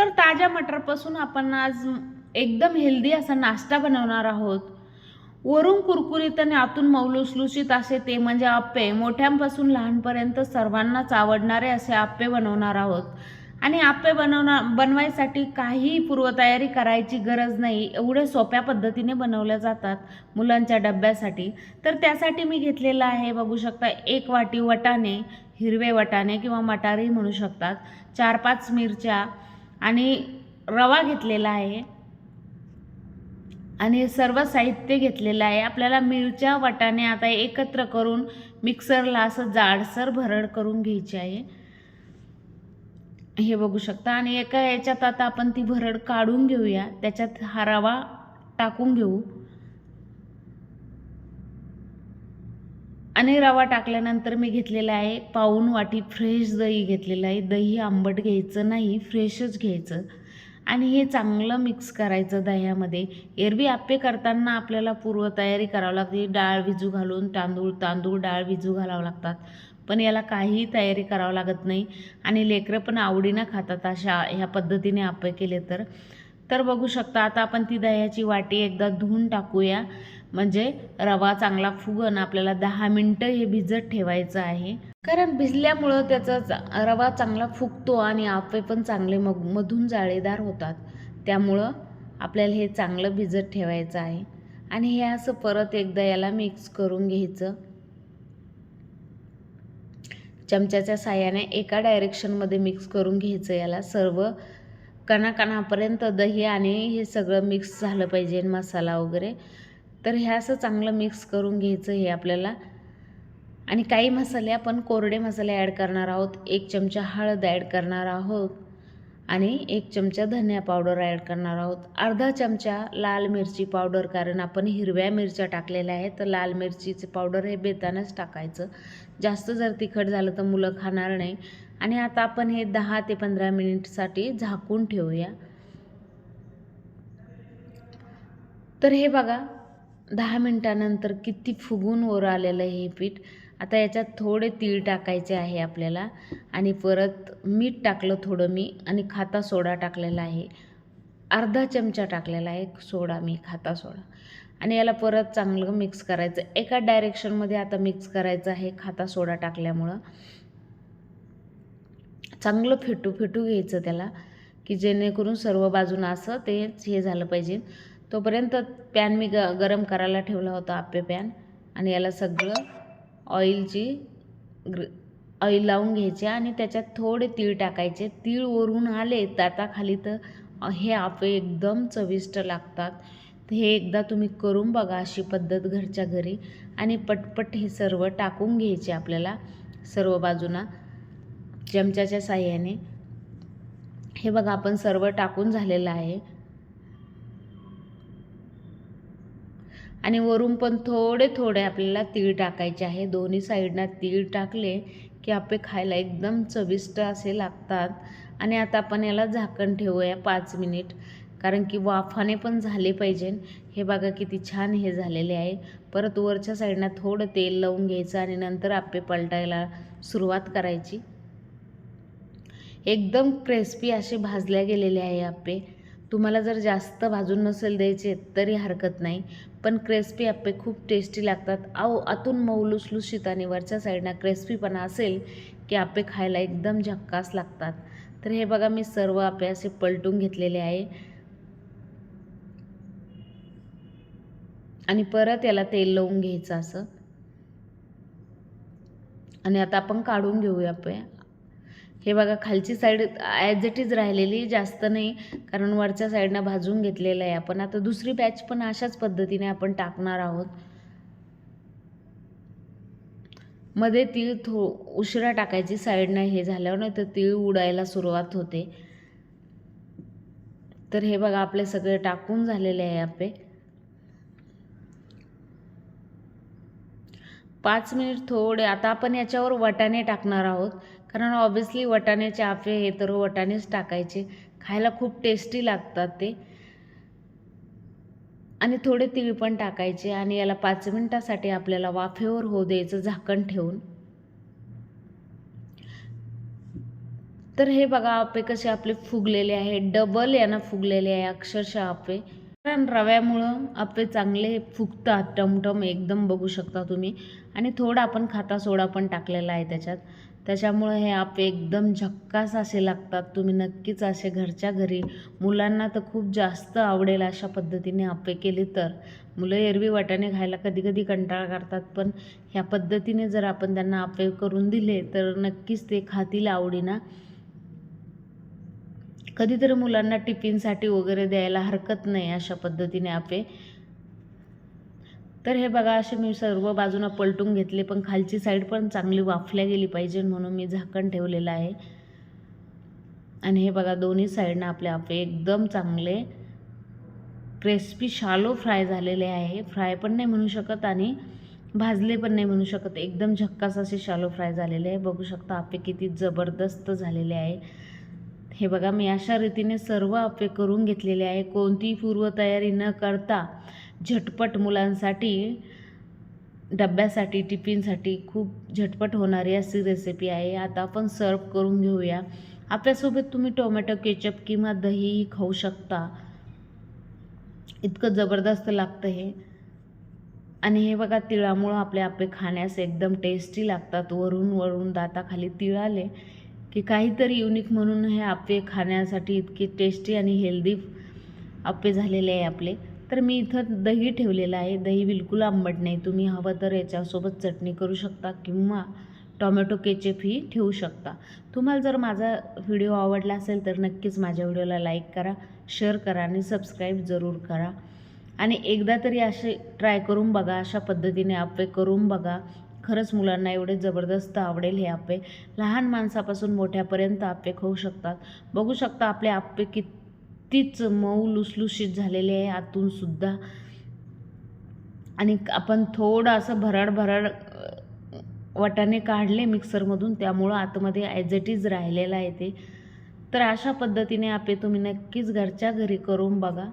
तर ताज्या मटारपासून आपण आज एकदम हेल्दी असा नाश्ता बनवणार आहोत. वरून कुरकुरीत आणि आतून मौलुसलुशीत असे ते म्हणजे आप्पे मोठ्यांपासून लहानपर्यंत सर्वांनाच आवडणारे असे आप्पे बनवणार आहोत. आणि आप्पे बनवणार बनवायसाठी काही पूर्वतयारी करायची गरज नाही. एवढे सोप्या पद्धतीने बनवल्या जातात मुलांच्या डब्यासाठी. तर त्यासाठी मी घेतलेलं आहे बघू शकता एक वाटी वटाणे हिरवे वटाणे किंवा मटारही म्हणू शकतात. चार पाच मिरच्या आणि रवा घेतलेला आहे. आणि सर्व साहित्य घेतलेलं आहे. आपल्याला मिरच्या वाटाणे आता एकत्र करून मिक्सरला असं जाडसर भरड करून घ्यायची आहे. हे बघू शकता. आणि एका याच्यात आता आपण ती भरड काढून घेऊया. त्याच्यात हा रवा टाकून घेऊ. आणि रवा टाकल्यानंतर मी घेतलेला आहे पाऊन वाटी फ्रेश दही घेतलेलं आहे. दही आंबट घ्यायचं नाही फ्रेशच घ्यायचं. आणि हे चांगलं मिक्स करायचं दह्यामध्ये. एरवी आप्पे करताना आपल्याला पूर्वतयारी करावी लागते. डाळ विजू घालून तांदूळ तांदूळ डाळ विजू घालावं लागतात. पण याला काहीही तयारी करावं लागत नाही. आणि लेकरं पण आवडीनं खातात अशा ह्या पद्धतीने आप्पे केले तर. तर बघू शकता आता आपण ती दह्याची वाटी एकदा धुवून टाकूया. म्हणजे रवा चांगला फुगन आपल्याला दहा मिनटं हे भिजत ठेवायचं आहे. कारण भिजल्यामुळं त्याचा चा- रवा चांगला फुगतो आणि आपे पण चांगले मग मधून जाळेदार होतात. त्यामुळं आपल्याला हे चांगलं भिजत ठेवायचं आहे. आणि हे असं परत एकदा याला मिक्स करून घ्यायचं. चमच्याच्या साह्याने एका डायरेक्शनमध्ये मिक्स करून घ्यायचं याला. सर्व कणाकणापर्यंत दही आणि हे सगळं मिक्स झालं पाहिजे मसाला वगैरे. तर हे असं चांगलं मिक्स करून घ्यायचं हे आपल्याला. आणि काही मसाले आपण कोरडे मसाले ॲड करणार आहोत. एक चमचा हळद ॲड करणार आहोत. आणि एक चमचा धनिया पावडर ॲड करणार आहोत. अर्धा चमचा लाल मिरची पावडर कारण आपण हिरव्या मिरच्या टाकलेल्या आहेत तर लाल मिरचीचे पावडर हे बेतानंच टाकायचं. जास्त जर तिखट झालं तर मुलं खाणार नाही. आणि आता आपण हे दहा ते पंधरा मिनिटसाठी झाकून ठेवूया. तर हे बघा दहा मिनटानंतर किती फुगून वर आलेलं आहे हे पीठ. आता याच्यात थोडे तीळ टाकायचे आहे आपल्याला आणि परत मीठ टाकलं थोडं मी आणि खाता सोडा टाकलेला आहे. अर्धा चमचा टाकलेला आहे सोडा मी खाता सोडा. आणि याला परत चांगलं मिक्स करायचं. एका डायरेक्शनमध्ये आता मिक्स करायचं आहे खाता सोडा टाकल्यामुळं. चांगलं फेटू फेटू घ्यायचं त्याला की जेणेकरून सर्व बाजूनं असं तेच हे झालं पाहिजे. तोपर्यंत पॅन मी ग गरम करायला ठेवला होता आप्पे पॅन. आणि याला सगळं ऑइलची ग्र ऑइल लावून घ्यायचे आणि त्याच्यात थोडे तीळ टाकायचे. तीळ वरून आले ताताखाली तर हे आपे एकदम चविष्ट लागतात. हे एकदा तुम्ही करून बघा अशी पद्धत घरच्या घरी. आणि पटपट हे सर्व टाकून घ्यायचे आपल्याला सर्व बाजूना. चमच्याच्या साह्याने. हे बघा आपण सर्व टाकून झालेलं आहे. आणि वरून पण थोडे थोडे आपल्याला तीळ टाकायचे आहे. दोन्ही साईडना तीळ टाकले की आपले खायला एकदम चविष्ट असे लागतात. आणि आता आपण याला झाकण ठेवूया पाच मिनिट. कारण की वाफाने पण झाले पाहिजे. हे बघा किती छान हे झालेले आहे. परत वरच्या साईडनं थोडं तेल लावून घ्यायचं आणि नंतर आपे पलटायला सुरुवात करायची. एकदम क्रिस्पी असे भाजल्या गेलेले आहे आप्पे तुम्हाला जर जास्त भाजून नसेल द्यायचे तरी हरकत नाही. पण क्रिस्पी आप्पे खूप टेस्टी लागतात. अहो आतून मऊ लुसलुशीत आणि वरच्या साईडना क्रिस्पीपणा असेल की आप्पे खायला एकदम झक्कास लागतात. तर हे बघा मी सर्व आप्पे असे पलटून घेतलेले आहे. आणि परत याला तेल लावून घ्यायचं असं. आणि आता आपण काढून घेऊया आप्पे. हे बघा खालची साईड ॲज इट इज राहिलेली जास्त नाही कारण वरच्या साईडनं भाजून घेतलेलं आहे आपण. आता दुसरी बॅच पण अशाच पद्धतीने आपण टाकणार आहोत. मध्ये तीळ थो उशिरा टाकायची साईडनं हे झाल्यावर नाही तर तीळ उडायला सुरुवात होते. तर हे बघा आपले सगळे टाकून झालेले आहे आपे. पाच मिनिट थोडे आता आपण याच्यावर वटाणे टाकणार आहोत. कारण ऑब्विसली वटाण्याचे आफे हे तर वटाणेच टाकायचे. खायला खूप टेस्टी लागतात ते. आणि थोडे तिळ पण टाकायचे आणि याला पाच मिनिटासाठी आपल्याला वाफेवर होऊ द्यायचं झाकण ठेवून. तर हे बघा आपे कसे आपले फुगलेले आहे. डबल यानं फुगलेले आहे अक्षरशः आपे कारण रव्यामुळं आपे चांगले फुगतात टमटम एकदम बघू शकता तुम्ही. आणि थोडा आपण खाता सोडा पण टाकलेला आहे त्याच्यात. त्याच्यामुळं हे आपे एकदम झक्कास असे लागतात. तुम्ही नक्कीच असे घरच्या घरी मुलांना तर खूप जास्त आवडेल अशा पद्धतीने आपे केले तर. मुलं एरवी वाटाणे खायला कधी कधी कंटाळा करतात पण ह्या पद्धतीने जर आपण त्यांना आपे करून दिले तर नक्कीच ते खातील आवडीना. कधीतरी मुलांना टिफिनसाठी वगैरे द्यायला हरकत नाही अशा पद्धतीने आपे तर हे बघा असे मी सर्व बाजूनं पलटून घेतले पण खालची साईड पण चांगली वाफल्या गेली पाहिजे म्हणून मी झाकण ठेवलेलं आहे. आणि हे बघा दोन्ही साईडनं आपले आपे एकदम चांगले क्रिस्पी शालो फ्राय झालेले आहे. फ्राय पण नाही म्हणू शकत आणि भाजले पण नाही म्हणू शकत. एकदम झक्कास असे शालो फ्राय झालेले आहे. बघू शकता आपे किती जबरदस्त झालेले आहे. हे बघा मी अशा रीतीने सर्व आपे करून घेतलेले आहे. कोणतीही पूर्वतयारी न करता झटपट मुलांसाठी डब्यासाठी टिफिनसाठी खूप झटपट होणारी अशी रेसिपी आहे. आता आपण सर्व करून घेऊया. आपल्यासोबत तुम्ही टोमॅटो केचप किंवा दहीही खाऊ शकता. इतकं जबरदस्त लागतं हे. आणि हे बघा तिळामुळं आपले आपे खाण्यास एकदम टेस्टी लागतात. वरून वरून दाताखाली तिळ आले की काहीतरी युनिक म्हणून हे आपे खाण्यासाठी इतके टेस्टी आणि हेल्दी आपे झालेले आहे आपले. तर मी इथं दही ठेवलेलं आहे. दही बिलकुल आंबट नाही. तुम्ही हवं तर याच्यासोबत चटणी करू शकता किंवा टॉमॅटो केचपही ठेवू शकता. तुम्हाला जर माझा व्हिडिओ आवडला असेल तर नक्कीच माझ्या व्हिडिओला लाईक करा शेअर करा आणि सबस्क्राईब जरूर करा. आणि एकदा तरी असे ट्राय करून बघा अशा पद्धतीने आपे करून बघा. खरंच मुलांना एवढे जबरदस्त आवडेल हे आप्पे लहान माणसापासून मोठ्यापर्यंत आप्पे खाऊ शकतात. बघू शकता आपले आप्पे तीच मऊ लुसलुशीत झालेली आहे आतूनसुद्धा आणि आपण थोडं असं भराड भराड वाटाणे काढले मिक्सरमधून त्यामुळं आतमध्ये ॲज इट इज राहिलेलं आहे ते. तर अशा पद्धतीने आपे तुम्ही नक्कीच घरच्या घरी करून बघा.